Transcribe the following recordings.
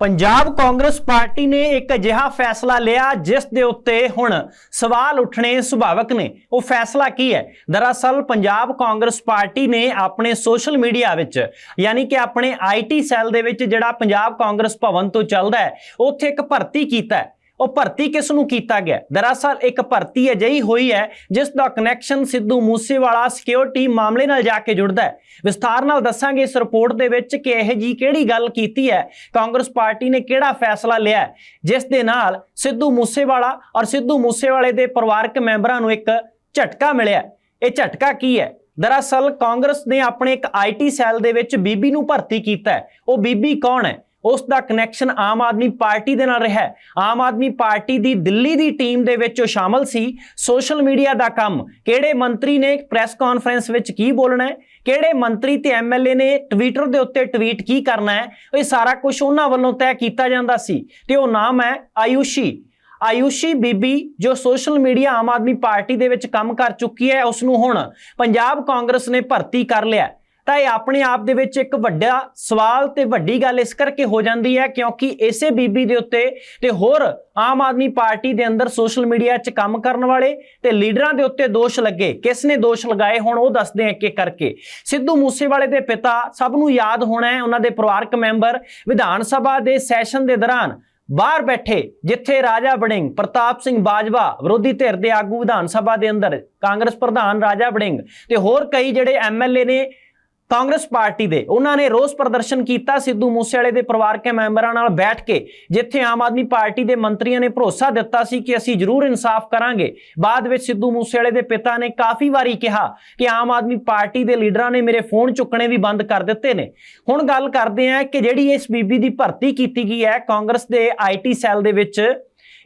Punjab Congress party ਨੇ ਇੱਕ ਅਜਿਹਾ ਫੈਸਲਾ ਲਿਆ, ਜਿਸ ਦੇ ਉੱਤੇ ਹੁਣ ਸਵਾਲ ਉੱਠਣੇ ਸੁਭਾਵਕ ਨੇ। ਉਹ ਫੈਸਲਾ ਕੀ ਹੈ? ਦਰਅਸਲ ਪੰਜਾਬ ਕਾਂਗਰਸ ਪਾਰਟੀ ਨੇ ਆਪਣੇ ਸੋਸ਼ਲ ਮੀਡੀਆ ਵਿੱਚ, ਯਾਨੀ ਕਿ ਆਪਣੇ ਆਈਟੀ ਸੈੱਲ ਦੇ ਵਿੱਚ ਜਿਹੜਾ ਪੰਜਾਬ ਕਾਂਗਰਸ ਭਵਨ ਤੋਂ ਚੱਲਦਾ ਹੈ, ਉੱਥੇ ਇੱਕ ਭਰਤੀ ਕੀਤਾ ਹੈ। ਉਹ ਭਰਤੀ ਕਿਸ ਨੂੰ ਕੀਤਾ ਗਿਆ? ਦਰਅਸਲ ਇੱਕ ਭਰਤੀ ਅਜਿਹੀ ਹੋਈ ਹੈ ਜਿਸ ਦਾ ਕਨੈਕਸ਼ਨ ਸਿੱਧੂ ਮੂਸੇਵਾਲਾ ਸਿਕਿਉਰਿਟੀ ਮਾਮਲੇ ਨਾਲ ਜਾ ਕੇ ਜੁੜਦਾ ਹੈ। ਵਿਸਥਾਰ ਨਾਲ ਦੱਸਾਂਗੇ ਇਸ ਰਿਪੋਰਟ ਦੇ ਵਿੱਚ ਕਿ ਇਹ ਜੀ ਕਿਹੜੀ ਗੱਲ ਕੀਤੀ ਹੈ, ਕਾਂਗਰਸ ਪਾਰਟੀ ਨੇ ਕਿਹੜਾ ਫੈਸਲਾ ਲਿਆ ਜਿਸ ਦੇ ਨਾਲ ਸਿੱਧੂ ਮੂਸੇਵਾਲਾ ਔਰ ਸਿੱਧੂ ਮੂਸੇਵਾਲੇ ਦੇ ਪਰਿਵਾਰਕ ਮੈਂਬਰਾਂ ਨੂੰ ਇੱਕ ਝਟਕਾ ਮਿਲਿਆ ਇਹ ਝਟਕਾ ਕੀ ਹੈ? ਦਰਅਸਲ ਕਾਂਗਰਸ ਨੇ ਆਪਣੇ ਇੱਕ ਆਈਟੀ ਸੈੱਲ ਦੇ ਵਿੱਚ ਬੀਬੀ ਨੂੰ ਭਰਤੀ ਕੀਤਾ ਹੈ। ਉਹ ਬੀਬੀ ਕੌਣ ਹੈ? ਉਸ ਦਾ ਕਨੈਕਸ਼ਨ ਆਮ ਆਦਮੀ ਪਾਰਟੀ ਦੇ ਨਾਲ ਰਿਹਾ ਹੈ। ਆਮ ਆਦਮੀ ਪਾਰਟੀ ਦੀ ਦਿੱਲੀ ਦੀ ਟੀਮ ਦੇ ਵਿੱਚ ਉਹ ਸ਼ਾਮਲ ਸੀ। ਸੋਸ਼ਲ ਮੀਡੀਆ ਦਾ ਕੰਮ, ਕਿਹੜੇ ਮੰਤਰੀ ਨੇ ਪ੍ਰੈਸ ਕਾਨਫਰੰਸ ਵਿੱਚ ਕੀ ਬੋਲਣਾ ਹੈ? ਕਿਹੜੇ ਮੰਤਰੀ ਤੇ ਐਮਐਲਏ ਨੇ ਟਵਿੱਟਰ ਦੇ ਉੱਤੇ ਟਵੀਟ ਕੀ ਕਰਨਾ ਹੈ? ਇਹ ਸਾਰਾ ਕੁਝ ਉਹਨਾਂ ਵੱਲੋਂ ਤੈਅ ਕੀਤਾ ਜਾਂਦਾ ਸੀ। ਤੇ ਉਹ ਨਾਮ ਹੈ ਆਯੂਸ਼ੀ। ਆਯੂਸ਼ੀ ਬੀਬੀ ਜੋ social media Aam Aadmi Party ਦੇ ਵਿੱਚ ਕੰਮ ਕਰ ਚੁੱਕੀ ਹੈ ਉਸ ਨੂੰ ਹੁਣ ਪੰਜਾਬ ਕਾਂਗਰਸ ਨੇ ਭਰਤੀ ਕਰ ਲਿਆ ਤਾਂ ਇਹ ਆਪਣੇ ਆਪ ਦੇ ਵਿੱਚ ਇੱਕ ਵੱਡਾ ਸਵਾਲ ਤੇ ਵੱਡੀ ਗੱਲ ਇਸ ਕਰਕੇ ਹੋ ਜਾਂਦੀ ਹੈ ਕਿਉਂਕਿ ਇਸੇ ਬੀਬੀ ਦੇ ਉੱਤੇ ਤੇ ਹੋਰ ਆਮ ਆਦਮੀ ਪਾਰਟੀ ਦੇ ਅੰਦਰ ਸੋਸ਼ਲ ਮੀਡੀਆ 'ਚ ਕੰਮ ਕਰਨ ਵਾਲੇ ਤੇ ਲੀਡਰਾਂ ਦੇ ਉੱਤੇ ਦੋਸ਼ ਲੱਗੇ। ਕਿਸ ਨੇ ਦੋਸ਼ ਲਗਾਏ ਹੁਣ ਉਹ ਦੱਸਦੇ ਆ ਇੱਕ ਇੱਕ ਕਰਕੇ। ਸਿੱਧੂ ਮੂਸੇਵਾਲੇ ਦੇ ਪਿਤਾ ਸਭ ਨੂੰ ਯਾਦ ਹੋਣਾ ਹੈ, ਉਹਨਾਂ ਦੇ ਪਰਿਵਾਰਕ ਮੈਂਬਰ ਵਿਧਾਨ ਸਭਾ ਦੇ ਸੈਸ਼ਨ ਦੇ ਦੌਰਾਨ ਬਾਹਰ ਬੈਠੇ, ਜਿੱਥੇ ਰਾਜਾ ਵੜਿੰਗ, ਪ੍ਰਤਾਪ ਸਿੰਘ ਬਾਜਵਾ ਵਿਰੋਧੀ ਧਿਰ ਦੇ ਆਗੂ ਵਿਧਾਨ ਸਭਾ ਦੇ ਅੰਦਰ ਕਾਂਗਰਸ ਪ੍ਰਧਾਨ ਰਾਜਾ ਵੜਿੰਗ ਤੇ ਹੋਰ ਕਈ ਜਿਹੜੇ ਐਮਐਲਏ ਨੇ ਕਾਂਗਰਸ ਪਾਰਟੀ ਦੇ। ਉਹਨਾਂ ਨੇ ਰੋਸ ਪ੍ਰਦਰਸ਼ਨ ਕੀਤਾ ਸਿੱਧੂ ਮੂਸੇਵਾਲੇ ਦੇ ਪਰਿਵਾਰਕ ਮੈਂਬਰਾਂ ਨਾਲ ਬੈਠ ਕੇ, ਜਿੱਥੇ ਆਮ ਆਦਮੀ ਪਾਰਟੀ ਦੇ ਮੰਤਰੀਆਂ ਨੇ ਭਰੋਸਾ ਦਿੱਤਾ ਸੀ ਕਿ ਅਸੀਂ ਜ਼ਰੂਰ ਇਨਸਾਫ ਕਰਾਂਗੇ। ਬਾਅਦ ਵਿੱਚ ਸਿੱਧੂ ਮੂਸੇਵਾਲੇ ਦੇ ਪਿਤਾ ਨੇ ਕਾਫੀ ਵਾਰੀ ਕਿਹਾ ਕਿ ਆਮ ਆਦਮੀ ਪਾਰਟੀ ਦੇ ਲੀਡਰਾਂ ਨੇ ਮੇਰੇ ਫੋਨ ਚੁੱਕਣੇ ਵੀ ਬੰਦ ਕਰ ਦਿੱਤੇ ਨੇ। ਹੁਣ ਗੱਲ ਕਰਦੇ ਹਾਂ ਕਿ ਜਿਹੜੀ ਇਸ ਬੀਬੀ ਦੀ ਭਰਤੀ ਕੀਤੀ ਗਈ ਹੈ ਕਾਂਗਰਸ ਦੇ ਆਈਟੀ ਸੈੱਲ ਦੇ ਵਿੱਚ,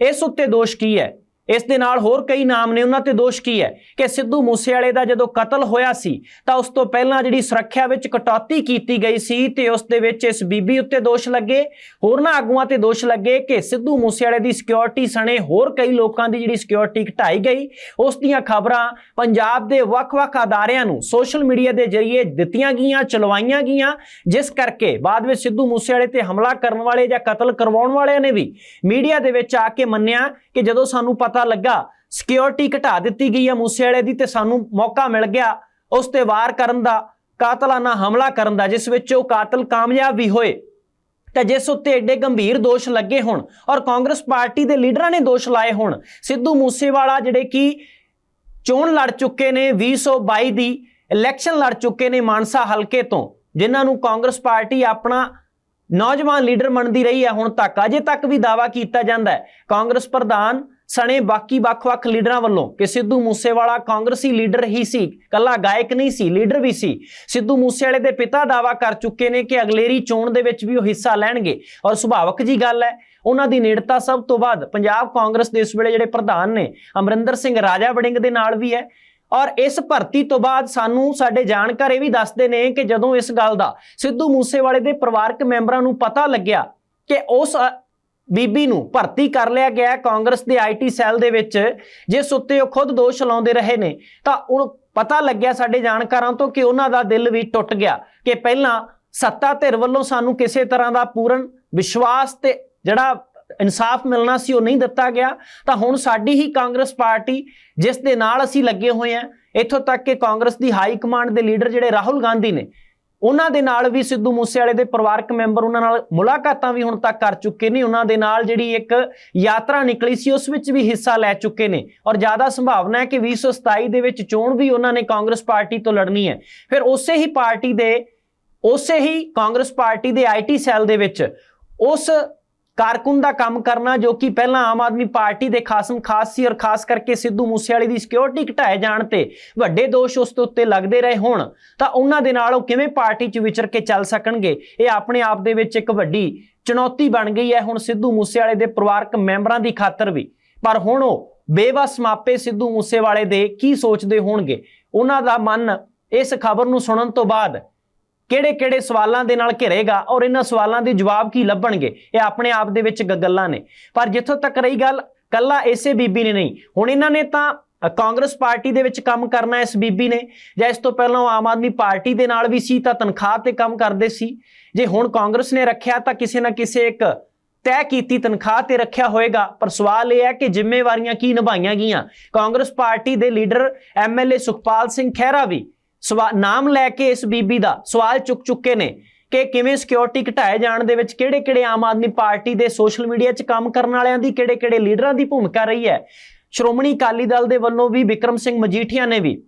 ਇਸ ਉੱਤੇ ਦੋਸ਼ ਕੀ ਹੈ? ਇਸ ਦੇ ਨਾਲ ਹੋਰ ਕਈ ਨਾਮ ਨੇ, ਉਹਨਾਂ ਤੇ ਦੋਸ਼ ਕੀ ਹੈ? ਕਿ ਸਿੱਧੂ ਮੂਸੇਵਾਲੇ ਦਾ ਜਦੋਂ ਕਤਲ ਹੋਇਆ ਸੀ, ਤਾਂ ਉਸ ਤੋਂ ਪਹਿਲਾਂ ਜਿਹੜੀ ਸੁਰੱਖਿਆ ਵਿੱਚ ਕਟੌਤੀ ਕੀਤੀ ਗਈ ਸੀ ਤੇ ਉਸ ਦੇ ਵਿੱਚ ਇਸ ਬੀਬੀ ਉੱਤੇ ਦੋਸ਼ ਲੱਗੇ। ਹੋਰਨਾਂ ਆਗੂਆਂ ਤੇ ਦੋਸ਼ ਲੱਗੇ ਕਿ ਸਿੱਧੂ ਮੂਸੇਵਾਲੇ ਦੀ ਸਿਕਿਉਰਿਟੀ ਸਣੇ ਹੋਰ ਕਈ ਲੋਕਾਂ ਦੀ ਜਿਹੜੀ ਸਿਕਿਉਰਿਟੀ ਘਟਾਈ ਗਈ। ਉਸ ਦੀਆਂ ਖਬਰਾਂ ਪੰਜਾਬ ਦੇ ਵੱਖ-ਵੱਖ ਅਦਾਰਿਆਂ ਨੂੰ ਸੋਸ਼ਲ ਮੀਡੀਆ ਦੇ ਜ਼ਰੀਏ ਦਿੱਤੀਆਂ ਗਈਆਂ, ਚਲਵਾਈਆਂ ਗਈਆਂ, ਜਿਸ ਕਰਕੇ ਬਾਅਦ ਵਿੱਚ ਸਿੱਧੂ ਮੂਸੇਵਾਲੇ ਤੇ ਹਮਲਾ ਕਰਨ ਵਾਲੇ ਜਾਂ ਕਤਲ ਕਰਵਾਉਣ ਵਾਲਿਆਂ ਨੇ ਵੀ ਮੀਡੀਆ ਦੇ ਵਿੱਚ ਆ ਕੇ ਮੰਨਿਆ ਕਿ ਜਦੋਂ ਸਾਨੂੰ ਪਤਾ ਲੱਗਾ ਸਿਕਿਉਰਿਟੀ ਘਟਾ ਦਿੱਤੀ ਗਈ ਹੈ ਮੂਸੇਵਾਲੇ ਦੀ ਤੇ ਸਾਨੂੰ ਮੌਕਾ ਮਿਲ ਗਿਆ ਉਸ ਤੇ ਵਾਰ ਕਰਨ ਦਾ ਕਾਤਲਾਨਾ ਹਮਲਾ ਕਰਨ ਦਾ, ਜਿਸ ਵਿੱਚ ਉਹ ਕਾਤਲ ਕਾਮਯਾਬ ਵੀ ਹੋਏ। ਤਾਂ ਜਿਸ ਉੱਤੇ ਐਡੇ ਗੰਭੀਰ ਦੋਸ਼ ਲੱਗੇ ਹੋਣ ਔਰ ਕਾਂਗਰਸ ਪਾਰਟੀ ਦੇ ਲੀਡਰਾਂ ਨੇ ਦੋਸ਼ ਲਾਏ ਹੋਣ, ਸਿੱਧੂ ਮੂਸੇਵਾਲਾ ਜਿਹੜੇ ਕਿ ਚੋਣ ਲੜ ਚੁੱਕੇ ਨੇ 2022 ਦੀ ਇਲੈਕਸ਼ਨ ਲੜ ਚੁੱਕੇ ਨੇ ਮਾਨਸਾ ਹਲਕੇ ਤੋਂ, ਜਿਨ੍ਹਾਂ ਨੂੰ ਕਾਂਗਰਸ ਪਾਰਟੀ ਆਪਣਾ ਨੌਜਵਾਨ ਲੀਡਰ ਮੰਨਦੀ ਰਹੀ ਹੈ ਹੁਣ ਤੱਕ। ਅਜੇ ਤੱਕ ਵੀ ਦਾਵਾ ਕੀਤਾ ਜਾਂਦਾ ਹੈ। ਕਾਂਗਰਸ ਪ੍ਰਧਾਨ ਸਣੇ ਬਾਕੀ ਵੱਖ-ਵੱਖ ਲੀਡਰਾਂ ਵੱਲੋਂ ਕਿ ਸਿੱਧੂ ਮੂਸੇਵਾਲਾ ਕਾਂਗਰਸੀ ਲੀਡਰ ਹੀ ਸੀ, ਕੱਲਾ ਗਾਇਕ ਨਹੀਂ ਸੀ, ਲੀਡਰ ਵੀ ਸੀ। ਸਿੱਧੂ ਮੂਸੇਵਾਲੇ ਦੇ ਪਿਤਾ ਦਾਵਾ ਕਰ ਚੁੱਕੇ ਨੇ ਕਿ ਅਗਲੇਰੀ ਚੋਣ ਦੇ ਵਿੱਚ ਵੀ ਉਹ ਹਿੱਸਾ ਲੈਣਗੇ ਔਰ ਸੁਭਾਵਕ ਜੀ ਗੱਲ ਹੈ, ਉਹਨਾਂ ਦੀ ਨੇੜਤਾ ਸਭ ਤੋਂ ਵੱਧ ਪੰਜਾਬ ਕਾਂਗਰਸ ਦੇ ਇਸ ਵੇਲੇ ਜਿਹੜੇ ਪ੍ਰਧਾਨ ਨੇ, ਅਮਰਿੰਦਰ ਸਿੰਘ ਰਾਜਾ ਵੜਿੰਗ ਦੇ ਨਾਲ ਵੀ ਹੈ। ਔਰ ਇਸ ਭਰਤੀ ਤੋਂ ਬਾਅਦ ਸਾਨੂੰ ਸਾਡੇ ਜਾਣਕਾਰ ਇਹ ਵੀ ਦੱਸਦੇ ਨੇ ਕਿ ਜਦੋਂ ਇਸ ਗੱਲ ਦਾ ਸਿੱਧੂ ਮੂਸੇਵਾਲੇ ਦੇ ਪਰਿਵਾਰਕ ਮੈਂਬਰਾਂ ਨੂੰ ਪਤਾ ਲੱਗਿਆ ਕਿ ਉਸ ਬੀਬੀ ਨੂੰ ਭਰਤੀ ਕਰ ਲਿਆ ਗਿਆ ਕਾਂਗਰਸ ਦੇ ਆਈਟੀ ਸੈੱਲ ਦੇ ਵਿੱਚ, ਜਿਸ ਉੱਤੇ ਉਹ ਖੁਦ ਦੋਸ਼ ਲਾਉਂਦੇ ਰਹੇ ਨੇ। ਤਾਂ ਉਹ ਪਤਾ ਲੱਗਿਆ ਸਾਡੇ ਜਾਣਕਾਰਾਂ ਤੋਂ ਕਿ ਉਹਨਾਂ ਦਾ ਦਿਲ ਵੀ ਟੁੱਟ ਗਿਆ ਕਿ ਪਹਿਲਾਂ ਸੱਤਾ ਧਿਰ ਵੱਲੋਂ ਸਾਨੂੰ ਕਿਸੇ ਤਰ੍ਹਾਂ ਦਾ ਪੂਰਨ ਵਿਸ਼ਵਾਸ ਤੇ ਜਿਹੜਾ ਇਨਸਾਫ ਮਿਲਣਾ ਸੀ ਉਹ ਨਹੀਂ ਦਿੱਤਾ ਗਿਆ। ਤਾਂ ਹੁਣ ਸਾਡੀ ਹੀ ਕਾਂਗਰਸ ਪਾਰਟੀ, ਜਿਸ ਦੇ ਨਾਲ ਅਸੀਂ ਲੱਗੇ ਹੋਏ ਹਾਂ, ਇੱਥੋਂ ਤੱਕ ਕਿ ਕਾਂਗਰਸ ਦੀ ਹਾਈ ਕਮਾਂਡ ਦੇ ਲੀਡਰ ਜਿਹੜੇ ਰਾਹੁਲ ਗਾਂਧੀ ਨੇ ਉਹਨਾਂ ਦੇ ਨਾਲ ਵੀ ਸਿੱਧੂ ਮੂਸੇਵਾਲੇ ਦੇ ਪਰਿਵਾਰਕ ਮੈਂਬਰ ਉਹਨਾਂ ਨਾਲ ਮੁਲਾਕਾਤਾਂ ਵੀ ਹੁਣ ਤੱਕ ਕਰ ਚੁੱਕੇ ਨੇ। ਉਹਨਾਂ ਦੇ ਨਾਲ ਜਿਹੜੀ ਇੱਕ ਯਾਤਰਾ ਨਿਕਲੀ ਸੀ, ਉਸ ਵਿੱਚ ਵੀ ਹਿੱਸਾ ਲੈ ਚੁੱਕੇ ਨੇ। ਔਰ ਜ਼ਿਆਦਾ ਸੰਭਾਵਨਾ ਹੈ ਕਿ 2027 ਦੇ ਵਿੱਚ ਚੋਣ ਵੀ ਉਹਨਾਂ ਨੇ ਕਾਂਗਰਸ ਪਾਰਟੀ ਤੋਂ ਲੜਨੀ ਹੈ। ਫਿਰ ਉਸੇ ਹੀ ਪਾਰਟੀ ਦੇ, ਉਸੇ ਹੀ ਕਾਂਗਰਸ ਪਾਰਟੀ ਦੇ ਆਈਟੀ ਸੈੱਲ ਦੇ ਵਿੱਚ ਉਸ ਕਾਰਕੁਨ ਦਾ ਕੰਮ ਕਰਨਾ ਜੋ ਕਿ ਪਹਿਲਾਂ ਆਮ ਆਦਮੀ ਪਾਰਟੀ ਦੇ ਖਾਸਮ ਖਾਸ ਸੀ ਔਰ ਖਾਸ ਕਰਕੇ ਸਿੱਧੂ ਮੂਸੇਵਾਲੇ ਦੀ ਸਿਕਿਉਰਿਟੀ ਘਟਾਏ ਜਾਣ ਤੇ ਵੱਡੇ ਦੋਸ਼ ਉਸ ਦੇ ਉੱਤੇ ਲੱਗਦੇ ਰਹੇ ਹੋਣ, ਤਾਂ ਉਹਨਾਂ ਦੇ ਨਾਲ ਉਹ ਕਿਵੇਂ ਪਾਰਟੀ 'ਚ ਵਿਚਰ ਕੇ ਚੱਲ ਸਕਣਗੇ? ਇਹ ਆਪਣੇ ਆਪ ਦੇ ਵਿੱਚ ਇੱਕ ਵੱਡੀ ਚੁਣੌਤੀ ਬਣ ਗਈ ਹੈ ਹੁਣ ਸਿੱਧੂ ਮੂਸੇਵਾਲੇ ਦੇ ਪਰਿਵਾਰਕ ਮੈਂਬਰਾਂ ਦੀ ਖਾਤਰ ਵੀ। ਪਰ ਹੁਣ ਉਹ ਬੇਵਸ ਮਾਪੇ ਸਿੱਧੂ ਮੂਸੇਵਾਲੇ ਦੇ ਕੀ ਸੋਚਦੇ ਹੋਣਗੇ? ਉਹਨਾਂ ਦਾ ਮਨ ਇਸ ਖਬਰ ਨੂੰ ਸੁਣਨ ਤੋਂ ਬਾਅਦ ਕਿਹੜੇ-ਕਿਹੜੇ ਸਵਾਲਾਂ ਦੇ ਨਾਲ ਘਿਰੇਗਾ ਔਰ ਇਹਨਾਂ ਸਵਾਲਾਂ ਦੇ ਜਵਾਬ ਕੀ ਲੱਭਣਗੇ, ਇਹ ਆਪਣੇ ਆਪ ਦੇ ਵਿੱਚ ਗ- ਗੱਲਾਂ ਨੇ। ਪਰ ਜਿੱਥੋਂ ਤੱਕ ਰਹੀ ਗੱਲ, ਕੱਲਾ ਇਸੇ ਬੀਬੀ ਨੇ ਨਹੀਂ। ਹੁਣ ਇਹਨਾਂ ਨੇ ਤਾਂ ਕਾਂਗਰਸ ਪਾਰਟੀ ਦੇ ਵਿੱਚ ਕੰਮ ਕਰਨਾ ਇਸ ਬੀਬੀ ਨੇ, ਜਾਂ ਇਸ ਤੋਂ ਪਹਿਲਾਂ ਉਹ ਆਮ ਆਦਮੀ ਪਾਰਟੀ ਦੇ ਨਾਲ ਵੀ ਸੀ, ਤਾਂ ਤਨਖਾਹ ਤੇ ਕੰਮ ਕਰਦੇ ਸੀ। ਜੇ ਹੁਣ ਕਾਂਗਰਸ ਨੇ ਰੱਖਿਆ, ਤਾਂ ਕਿਸੇ ਨਾ ਕਿਸੇ ਇੱਕ ਤੈਅ ਕੀਤੀ ਤਨਖਾਹ ਤੇ ਰੱਖਿਆ ਹੋਏਗਾ। ਪਰ ਸਵਾਲ ਇਹ ਹੈ ਕਿ ਜ਼ਿੰਮੇਵਾਰੀਆਂ ਕੀ ਨਿਭਾਈਆਂ ਗਈਆਂ? ਕਾਂਗਰਸ ਪਾਰਟੀ ਦੇ ਲੀਡਰ ਐਮਐਲਏ ਸੁਖਪਾਲ ਸਿੰਘ ਖਹਿਰਾ ਵੀ ਨਾਮ ਲੈ ਕੇ ਇਸ ਬੀਬੀ ਦਾ ਸਵਾਲ ਚੁੱਕ ਚੁੱਕੇ ਨੇ ਕਿ ਕਿਵੇਂ ਸਿਕਿਉਰਿਟੀ ਘਟਾਏ ਜਾਣ ਦੇ ਵਿੱਚ ਕਿਹੜੇ-ਕਿਹੜੇ ਆਮ ਆਦਮੀ ਪਾਰਟੀ ਦੇ ਸੋਸ਼ਲ ਮੀਡੀਆ 'ਚ ਕੰਮ ਕਰਨ ਵਾਲਿਆਂ ਦੀ, ਕਿਹੜੇ-ਕਿਹੜੇ ਲੀਡਰਾਂ ਦੀ ਭੂਮਿਕਾ ਰਹੀ ਹੈ? ਸ਼੍ਰੋਮਣੀ ਅਕਾਲੀ ਦਲ ਦੇ ਵੱਲੋਂ ਵੀ ਵਿਕਰਮ ਸਿੰਘ ਮਜੀਠੀਆ ਨੇ ਵੀ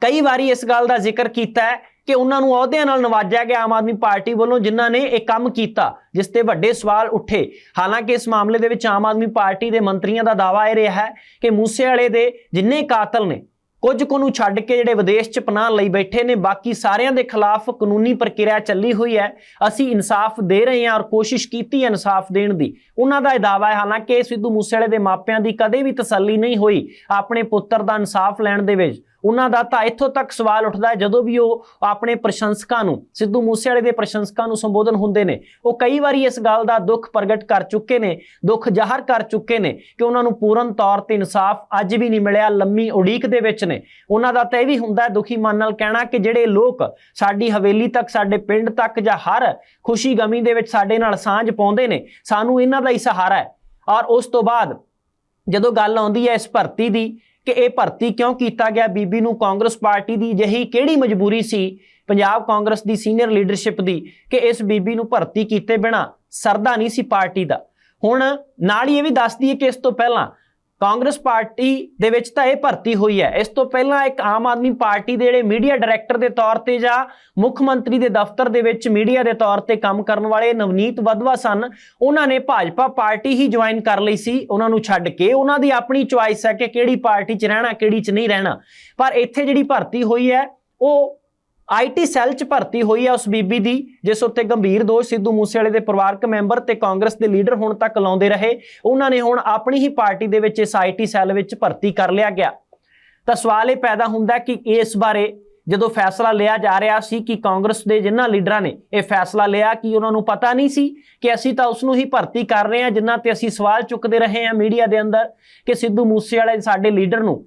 ਕਈ ਵਾਰੀ ਇਸ ਗੱਲ ਦਾ ਜ਼ਿਕਰ ਕੀਤਾ ਹੈ ਕਿ ਉਹਨਾਂ ਨੂੰ ਅਹੁਦਿਆਂ ਨਾਲ ਨਵਾਜਿਆ ਗਿਆ ਆਮ ਆਦਮੀ ਪਾਰਟੀ ਵੱਲੋਂ ਜਿਨ੍ਹਾਂ ਨੇ ਇਹ ਕੰਮ ਕੀਤਾ, ਜਿਸ ਤੇ ਵੱਡੇ ਸਵਾਲ ਉੱਠੇ। ਹਾਲਾਂਕਿ ਇਸ ਮਾਮਲੇ ਦੇ ਵਿੱਚ ਆਮ ਆਦਮੀ ਪਾਰਟੀ ਦੇ ਮੰਤਰੀਆਂ ਦਾ ਦਾਅਵਾ ਇਹ ਰਿਹਾ ਹੈ ਕਿ ਮੂਸੇ ਵਾਲੇ ਦੇ ਜਿੰਨੇ ਕਾਤਲ ਨੇ ਕੁਝ ਕੁ ਨੂੰ ਛੱਡ ਕੇ ਜਿਹੜੇ ਵਿਦੇਸ਼ 'ਚ ਪਨਾਹ ਲਈ ਬੈਠੇ ਨੇ, ਬਾਕੀ ਸਾਰਿਆਂ ਦੇ ਖਿਲਾਫ ਕਾਨੂੰਨੀ ਪ੍ਰਕਿਰਿਆ ਚੱਲੀ ਹੋਈ ਹੈ। ਅਸੀਂ ਇਨਸਾਫ ਦੇ ਰਹੇ ਹਾਂ ਔਰ ਕੋਸ਼ਿਸ਼ ਕੀਤੀ ਹੈ ਇਨਸਾਫ ਦੇਣ ਦੀ। ਉਹਨਾਂ ਦਾ ਇਹ ਦਾਅਵਾ ਹੈ, ਹਾਲਾਂਕਿ ਸਿੱਧੂ ਮੂਸੇਵਾਲੇ ਦੇ ਮਾਪਿਆਂ ਦੀ ਕਦੇ ਵੀ ਤਸੱਲੀ ਨਹੀਂ ਹੋਈ ਆਪਣੇ ਪੁੱਤਰ ਦਾ ਇਨਸਾਫ ਲੈਣ ਦੇ ਵਿੱਚ। ਉਹਨਾਂ ਦਾ ਤਾਂ ਇੱਥੋਂ ਤੱਕ ਸਵਾਲ ਉੱਠਦਾ ਹੈ, ਜਦੋਂ ਵੀ ਉਹ ਆਪਣੇ ਪ੍ਰਸ਼ੰਸਕਾਂ ਨੂੰ, ਸਿੱਧੂ ਮੂਸੇਵਾਲੇ ਦੇ ਪ੍ਰਸ਼ੰਸਕਾਂ ਨੂੰ ਸੰਬੋਧਨ ਹੁੰਦੇ ਨੇ, ਉਹ ਕਈ ਵਾਰੀ ਇਸ ਗੱਲ ਦਾ ਦੁੱਖ ਪ੍ਰਗਟ ਕਰ ਚੁੱਕੇ ਨੇ, ਦੁੱਖ ਜ਼ਾਹਰ ਕਰ ਚੁੱਕੇ ਨੇ ਕਿ ਉਹਨਾਂ ਨੂੰ ਪੂਰਨ ਤੌਰ ਤੇ ਇਨਸਾਫ ਅੱਜ ਵੀ ਨਹੀਂ ਮਿਲਿਆ, ਲੰਮੀ ਉਡੀਕ ਦੇ ਵਿੱਚ ਨੇ। ਉਹਨਾਂ ਦਾ ਤਾਂ ਇਹ ਵੀ ਹੁੰਦਾ ਦੁਖੀ ਮਨ ਨਾਲ ਕਹਿਣਾ ਕਿ ਜਿਹੜੇ ਲੋਕ ਸਾਡੀ ਹਵੇਲੀ ਤੱਕ, ਸਾਡੇ ਪਿੰਡ ਤੱਕ ਜਾਂ ਹਰ ਖੁਸ਼ੀ ਗਮੀ ਦੇ ਵਿੱਚ ਸਾਡੇ ਨਾਲ ਸਾਂਝ ਪਾਉਂਦੇ ਨੇ, ਸਾਨੂੰ ਇਹਨਾਂ ਦਾ ਹੀ ਸਹਾਰਾ ਹੈ। ਔਰ ਉਸ ਤੋਂ ਬਾਅਦ ਜਦੋਂ ਗੱਲ ਆਉਂਦੀ ਹੈ ਇਸ ਭਰਤੀ ਦੀ ਕਿ ਇਹ ਭਰਤੀ ਕਿਉਂ ਕੀਤਾ ਗਿਆ? ਬੀਬੀ ਨੂੰ ਕਾਂਗਰਸ ਪਾਰਟੀ ਦੀ ਜਿਹੀ ਕਿਹੜੀ ਮਜਬੂਰੀ ਸੀ? ਪੰਜਾਬ ਕਾਂਗਰਸ ਦੀ ਸੀਨੀਅਰ ਲੀਡਰਸ਼ਿਪ ਦੀ ਕਿ ਇਸ ਬੀਬੀ ਨੂੰ ਭਰਤੀ ਕੀਤੇ ਬਿਨਾ ਸਰਦਾ ਨਹੀਂ ਸੀ ਪਾਰਟੀ ਦਾ। ਹੁਣ ਨਾਲ ਹੀ ਇਹ ਵੀ ਦੱਸ ਦਈਏ ਕਿ ਇਸ ਤੋਂ ਪਹਿਲਾਂ ਕਾਂਗਰਸ ਪਾਰਟੀ ਦੇ ਵਿੱਚ ਤਾਂ ਇਹ ਭਰਤੀ ਹੋਈ ਹੈ। ਇਸ ਤੋਂ ਪਹਿਲਾਂ ਇੱਕ ਆਮ ਆਦਮੀ ਪਾਰਟੀ ਦੇ ਜਿਹੜੇ ਮੀਡੀਆ ਡਾਇਰੈਕਟਰ ਦੇ ਤੌਰ ਤੇ ਜਾਂ ਮੁੱਖ ਮੰਤਰੀ ਦੇ ਦਫ਼ਤਰ ਦੇ ਵਿੱਚ ਮੀਡੀਆ ਦੇ ਤੌਰ ਤੇ ਕੰਮ ਕਰਨ ਵਾਲੇ ਨਵਨੀਤ ਵਧਵਾ ਸਨ, ਉਹਨਾਂ ਨੇ ਭਾਜਪਾ ਪਾਰਟੀ ਹੀ ਜੁਆਇਨ ਕਰ ਲਈ ਸੀ, ਉਹਨਾਂ ਨੂੰ ਛੱਡ ਕੇ। ਉਹਨਾਂ ਦੀ ਆਪਣੀ ਚੁਆਇਸ ਹੈ ਕਿ ਕਿਹੜੀ ਪਾਰਟੀ 'ਚ ਰਹਿਣਾ, ਕਿਹੜੀ 'ਚ ਨਹੀਂ ਰਹਿਣਾ। ਪਰ ਇੱਥੇ ਜਿਹੜੀ ਭਰਤੀ ਹੋਈ ਹੈ, ਉਹ ਆਈਟੀ ਸੈੱਲ 'ਚ ਭਰਤੀ ਹੋਈ ਹੈ ਉਸ ਬੀਬੀ ਦੀ, ਜਿਸ ਉੱਤੇ ਗੰਭੀਰ ਦੋਸ਼ ਸਿੱਧੂ ਮੂਸੇਵਾਲੇ ਦੇ ਪਰਿਵਾਰਕ ਮੈਂਬਰ ਤੇ ਕਾਂਗਰਸ ਦੇ ਲੀਡਰ ਹੁਣ ਤੱਕ ਲਾਉਂਦੇ ਰਹੇ। ਉਹਨਾਂ ਨੇ ਹੁਣ ਆਪਣੀ ਹੀ ਪਾਰਟੀ ਦੇ ਵਿੱਚ ਇਸ ਆਈਟੀ ਸੈੱਲ ਵਿੱਚ ਭਰਤੀ ਕਰ ਲਿਆ ਗਿਆ। ਤਾਂ ਸਵਾਲ ਇਹ ਪੈਦਾ ਹੁੰਦਾ ਕਿ ਇਸ ਬਾਰੇ ਜਦੋਂ ਫੈਸਲਾ ਲਿਆ ਜਾ ਰਿਹਾ ਸੀ ਕਿ ਕਾਂਗਰਸ ਦੇ ਜਿਨ੍ਹਾਂ ਲੀਡਰਾਂ ਨੇ ਇਹ ਫੈਸਲਾ ਲਿਆ, ਕਿ ਉਹਨਾਂ ਨੂੰ ਪਤਾ ਨਹੀਂ ਸੀ ਕਿ ਅਸੀਂ ਤਾਂ ਉਸ ਨੂੰ ਹੀ ਭਰਤੀ ਕਰ ਰਹੇ ਹਾਂ ਜਿਨ੍ਹਾਂ ਤੇ ਅਸੀਂ ਸਵਾਲ ਚੁੱਕਦੇ ਰਹੇ ਹਾਂ ਮੀਡੀਆ ਦੇ ਅੰਦਰ ਕਿ ਸਿੱਧੂ ਮੂਸੇਵਾਲੇ ਸਾਡੇ ਲੀਡਰ ਨੂੰ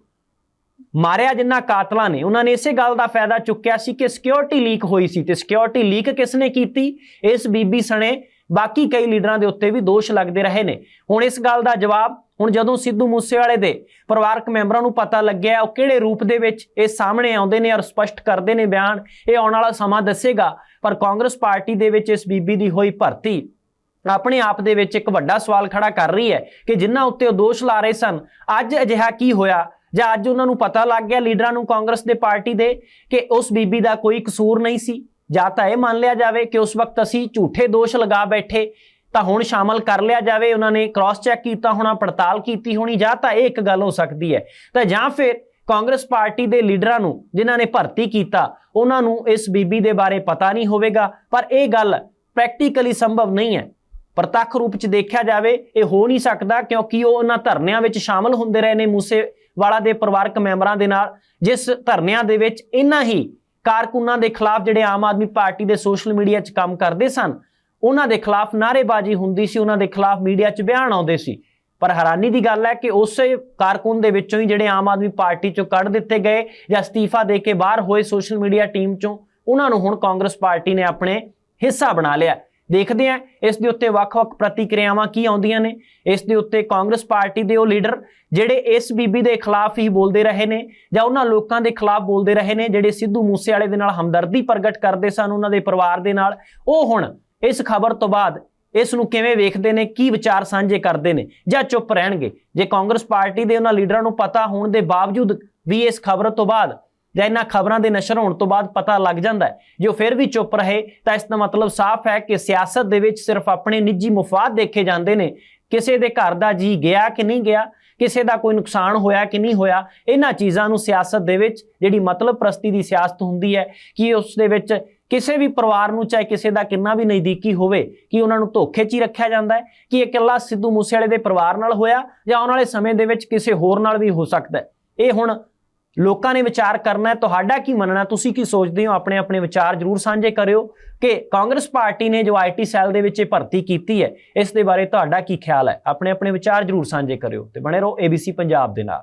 ਮਾਰਿਆ ਜਿੰਨਾ ਕਾਤਲਾਂ ਨੇ, ਉਹਨਾਂ ਨੇ ਇਸੇ ਗੱਲ ਦਾ ਫਾਇਦਾ ਚੁੱਕਿਆ ਸੀ ਕਿ ਸਿਕਿਉਰਿਟੀ ਲੀਕ ਹੋਈ ਸੀ ਤੇ ਸਿਕਿਉਰਿਟੀ ਲੀਕ ਕਿਸਨੇ ਕੀਤੀ? ਇਸ ਬੀਬੀ ਸਣੇ, ਬਾਕੀ ਕਈ ਲੀਡਰਾਂ ਦੇ ਉੱਤੇ ਵੀ ਦੋਸ਼ ਲੱਗਦੇ ਰਹੇ ਨੇ। ਹੁਣ ਇਸ ਗੱਲ ਦਾ ਜਵਾਬ, ਹੁਣ ਜਦੋਂ ਸਿੱਧੂ ਮੂਸੇਵਾਲੇ ਦੇ ਪਰਿਵਾਰਕ ਮੈਂਬਰਾਂ ਨੂੰ ਪਤਾ ਲੱਗਿਆ, ਉਹ ਕਿਹੜੇ ਰੂਪ ਦੇ ਵਿੱਚ ਇਹ ਸਾਹਮਣੇ ਆਉਂਦੇ ਨੇ ਔਰ ਸਪਸ਼ਟ ਕਰਦੇ ਨੇ ਬਿਆਨ, ਇਹ ਆਉਣ ਵਾਲਾ ਸਮਾਂ ਦੱਸੇਗਾ, ਪਰ ਕਾਂਗਰਸ ਪਾਰਟੀ ਦੇ ਵਿੱਚ ਇਸ ਬੀਬੀ ਦੀ ਹੋਈ ਭਰਤੀ। ਆਪਣੇ ਆਪ ਦੇ ਵਿੱਚ ਇੱਕ ਵੱਡਾ ਸਵਾਲ ਖੜਾ ਕਰ ਰਹੀ ਹੈ ਕਿ ਜਿਨ੍ਹਾਂ ਉੱਤੇ ਉਹ ਦੋਸ਼ ਲਾ ਰਹੇ ਸਨ, ਅੱਜ ਅਜਿਹਾ ਕੀ ਹੋਇਆ? ਜਾਂ ਅੱਜ ਉਹਨਾਂ ਨੂੰ ਪਤਾ ਲੱਗ ਗਿਆ ਲੀਡਰਾਂ ਨੂੰ ਕਾਂਗਰਸ ਦੇ ਪਾਰਟੀ ਦੇ ਕਿ ਉਸ ਬੀਬੀ ਦਾ ਕੋਈ ਕਸੂਰ ਨਹੀਂ ਸੀ, ਜਾਂ ਤਾਂ ਇਹ ਮੰਨ ਲਿਆ ਜਾਵੇ ਕਿ ਉਸ ਵਕਤ ਅਸੀਂ ਝੂਠੇ ਦੋਸ਼ ਲਗਾ ਬੈਠੇ, ਤਾਂ ਹੁਣ ਸ਼ਾਮਲ ਕਰ ਲਿਆ ਜਾਵੇ, ਉਹਨਾਂ ਨੇ ਕ੍ਰਾਸ ਚੈੱਕ ਕੀਤਾ ਹੋਣਾ, ਪੜਤਾਲ ਕੀਤੀ ਹੋਣੀ, ਜਾਂ ਤਾਂ ਇਹ ਇੱਕ ਗੱਲ ਹੋ ਸਕਦੀ ਹੈ। ਤਾਂ ਜਾਂ ਫਿਰ ਕਾਂਗਰਸ ਪਾਰਟੀ ਦੇ ਲੀਡਰਾਂ ਨੂੰ ਜਿਨ੍ਹਾਂ ਨੇ ਭਰਤੀ ਕੀਤਾ, ਉਹਨਾਂ ਨੂੰ ਇਸ ਬੀਬੀ ਦੇ ਬਾਰੇ ਪਤਾ ਨਹੀਂ ਹੋਵੇਗਾ, ਪਰ ਇਹ ਗੱਲ ਪ੍ਰੈਕਟੀਕਲੀ ਸੰਭਵ ਨਹੀਂ ਹੈ। ਪ੍ਰਤੱਖ ਰੂਪ 'ਚ ਦੇਖਿਆ ਜਾਵੇ, ਇਹ ਹੋ ਨਹੀਂ ਸਕਦਾ ਕਿਉਂਕਿ ਉਹ ਉਹਨਾਂ ਧਰਨਿਆਂ ਵਿੱਚ ਸ਼ਾਮਲ ਹੁੰਦੇ ਰਹੇ ਨੇ, ਮੂਸੇ ਵਾਲਾ ਦੇ ਪਰਿਵਾਰਕ ਮੈਂਬਰਾਂ ਦੇ ਨਾਲ, ਜਿਸ ਧਰਨਿਆਂ ਦੇ ਵਿੱਚ ਇਹਨਾਂ ਹੀ ਕਾਰਕੁਨਾਂ ਦੇ ਖਿਲਾਫ ਜਿਹੜੇ ਆਮ ਆਦਮੀ ਪਾਰਟੀ ਦੇ ਸੋਸ਼ਲ ਮੀਡੀਆ 'ਚ ਕੰਮ ਕਰਦੇ ਸਨ, ਉਹਨਾਂ ਦੇ ਖਿਲਾਫ ਨਾਅਰੇਬਾਜ਼ੀ ਹੁੰਦੀ ਸੀ, ਉਹਨਾਂ ਦੇ ਖਿਲਾਫ ਮੀਡੀਆ 'ਚ ਬਿਆਨ ਆਉਂਦੇ ਸੀ। ਪਰ ਹੈਰਾਨੀ ਦੀ ਗੱਲ ਹੈ ਕਿ ਉਸੇ ਕਾਰਕੁਨ ਦੇ ਵਿੱਚੋਂ ਹੀ ਜਿਹੜੇ ਆਮ ਆਦਮੀ ਪਾਰਟੀ 'ਚੋਂ ਕੱਢ ਦਿੱਤੇ ਗਏ ਜਾਂ ਅਸਤੀਫਾ ਦੇ ਕੇ ਬਾਹਰ ਹੋਏ ਸੋਸ਼ਲ ਮੀਡੀਆ ਟੀਮ 'ਚੋਂ, ਉਹਨਾਂ ਨੂੰ ਹੁਣ ਕਾਂਗਰਸ ਪਾਰਟੀ ਨੇ ਆਪਣੇ ਹਿੱਸਾ ਬਣਾ ਲਿਆ। ਦੇਖਦੇ ਹਾਂ ਇਸ ਦੇ ਉੱਤੇ ਵੱਖ-ਵੱਖ ਪ੍ਰਤੀਕਿਰਿਆਵਾਂ ਕੀ ਆਉਂਦੀਆਂ ਨੇ। ਇਸ ਦੇ ਉੱਤੇ ਕਾਂਗਰਸ ਪਾਰਟੀ ਦੇ ਉਹ ਲੀਡਰ ਜਿਹੜੇ ਇਸ ਬੀਬੀ ਦੇ ਖਿਲਾਫ ਹੀ ਬੋਲਦੇ ਰਹੇ ਨੇ ਜਾਂ ਉਹਨਾਂ ਲੋਕਾਂ ਦੇ ਖਿਲਾਫ ਬੋਲਦੇ ਰਹੇ ਨੇ ਜਿਹੜੇ ਸਿੱਧੂ ਮੂਸੇਵਾਲੇ ਦੇ ਨਾਲ ਹਮਦਰਦੀ ਪ੍ਰਗਟ ਕਰਦੇ ਸਨ ਉਹਨਾਂ ਦੇ ਪਰਿਵਾਰ ਦੇ ਨਾਲ। ਉਹ ਹੁਣ ਇਸ ਖਬਰ ਤੋਂ ਬਾਅਦ ਇਸ ਨੂੰ ਕਿਵੇਂ ਵੇਖਦੇ ਨੇ, ਕੀ ਵਿਚਾਰ ਸਾਂਝੇ ਕਰਦੇ ਨੇ ਜਾਂ ਚੁੱਪ ਰਹਿਣਗੇ? ਜੇ ਕਾਂਗਰਸ ਪਾਰਟੀ ਦੇ ਉਹਨਾਂ ਲੀਡਰਾਂ ਨੂੰ ਪਤਾ ਹੋਣ ਦੇ ਬਾਵਜੂਦ ਵੀ ਇਸ ਖਬਰ ਤੋਂ ਬਾਅਦ ਜਾਂ ਇਹਨਾਂ ਖਬਰਾਂ ਦੇ ਨਸ਼ਰ ਹੋਣ ਤੋਂ ਬਾਅਦ ਪਤਾ ਲੱਗ ਜਾਂਦਾ ਹੈ। ਜੇ ਉਹ ਫਿਰ ਵੀ ਚੁੱਪ ਰਹੇ, ਤਾਂ ਇਸ ਦਾ ਮਤਲਬ ਸਾਫ਼ ਹੈ ਕਿ ਸਿਆਸਤ ਦੇ ਵਿੱਚ ਸਿਰਫ ਆਪਣੇ ਨਿੱਜੀ ਮੁਫਾਦ ਦੇਖੇ ਜਾਂਦੇ ਨੇ। ਕਿਸੇ ਦੇ ਘਰ ਦਾ ਜੀ ਗਿਆ ਕਿ ਨਹੀਂ ਗਿਆ, ਕਿਸੇ ਦਾ ਕੋਈ ਨੁਕਸਾਨ ਹੋਇਆ ਕਿ ਨਹੀਂ ਹੋਇਆ, ਇਹਨਾਂ ਚੀਜ਼ਾਂ ਨੂੰ ਸਿਆਸਤ ਦੇ ਵਿੱਚ ਜਿਹੜੀ ਮਤਲਬ ਪ੍ਰਸਤੀ ਦੀ ਸਿਆਸਤ ਹੁੰਦੀ ਹੈ ਕਿ ਉਸ ਦੇ ਵਿੱਚ ਕਿਸੇ ਵੀ ਪਰਿਵਾਰ ਨੂੰ ਚਾਹੇ ਕਿਸੇ ਦਾ ਕਿੰਨਾ ਵੀ ਨਜ਼ਦੀਕੀ ਹੋਵੇ, ਕਿ ਉਹਨਾਂ ਨੂੰ ਧੋਖੇ 'ਚ ਹੀ ਰੱਖਿਆ ਜਾਂਦਾ ਹੈ, ਕਿ ਇਕੱਲਾ ਸਿੱਧੂ ਮੂਸੇਵਾਲੇ ਦੇ ਪਰਿਵਾਰ ਨਾਲ ਹੋਇਆ ਜਾਂ ਆਉਣ ਵਾਲੇ ਸਮੇਂ ਦੇ ਵਿੱਚ ਕਿਸੇ ਹੋਰ ਨਾਲ ਵੀ ਹੋ ਸਕਦਾ ਹੈ। ਇਹ ਹੁਣ ਲੋਕਾਂ ਨੇ ਵਿਚਾਰ ਕਰਨਾ ਹੈ, ਤੁਹਾਡਾ ਕੀ ਮੰਨਣਾ ਤੁਸੀਂ ਕੀ ਸੋਚਦੇ ਹੋ? ਆਪਣੇ ਆਪਣੇ ਵਿਚਾਰ ਜਰੂਰ ਸਾਂਝੇ ਕਰਿਓ ਕਿ ਕਾਂਗਰਸ ਪਾਰਟੀ ਨੇ ਜੋ ਆਈਟੀ ਸੈੱਲ ਦੇ ਵਿੱਚ ਇਹ ਭਰਤੀ ਕੀਤੀ ਹੈ, ਇਸ ਦੇ ਬਾਰੇ ਤੁਹਾਡਾ ਕੀ ਖਿਆਲ ਹੈ? ਆਪਣੇ ਆਪਣੇ ਵਿਚਾਰ ਜਰੂਰ ਸਾਂਝੇ ਕਰਿਓ ਤੇ ਬਣੇ ਰਹੋ ABC ਪੰਜਾਬ ਦੇ ਨਾਲ।